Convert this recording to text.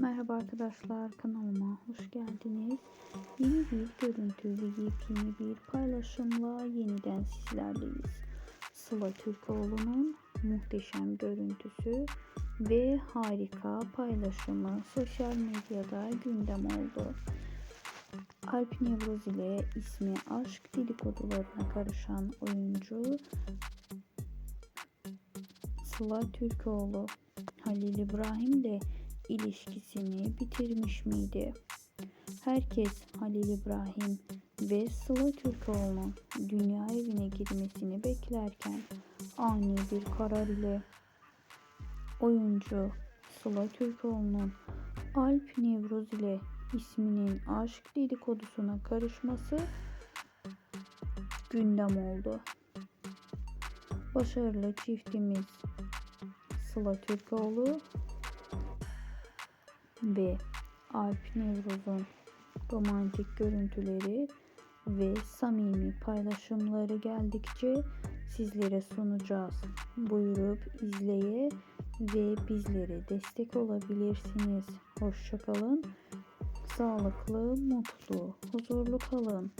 Merhaba arkadaşlar kanalıma hoş geldiniz. Yeni bir görüntü ve yepyeni bir paylaşımla yeniden sizlerleyiz. Sıla Türkoğlu'nun muhteşem görüntüsü ve harika paylaşımı sosyal medyada gündem oldu. Alp Nevroz ile ismi aşk dedikodularına karışan oyuncu Sıla Türkoğlu Halil İbrahim ile ilişkisini bitirmiş miydi? Herkes Halil İbrahim ve Sıla Türkoğlu'nun dünya evine girmesini beklerken ani bir karar ile oyuncu Sıla Türkoğlu'nun Alp Nevroz ile isminin aşk dedikodusuna karışması gündem oldu. Başarılı çiftimiz Sıla Türkoğlu ve Alp Nevruz'un romantik görüntüleri ve samimi paylaşımları geldikçe sizlere sunacağız. Buyurup izleye ve bizlere destek olabilirsiniz. Hoşçakalın. Sağlıklı, mutlu, huzurlu kalın.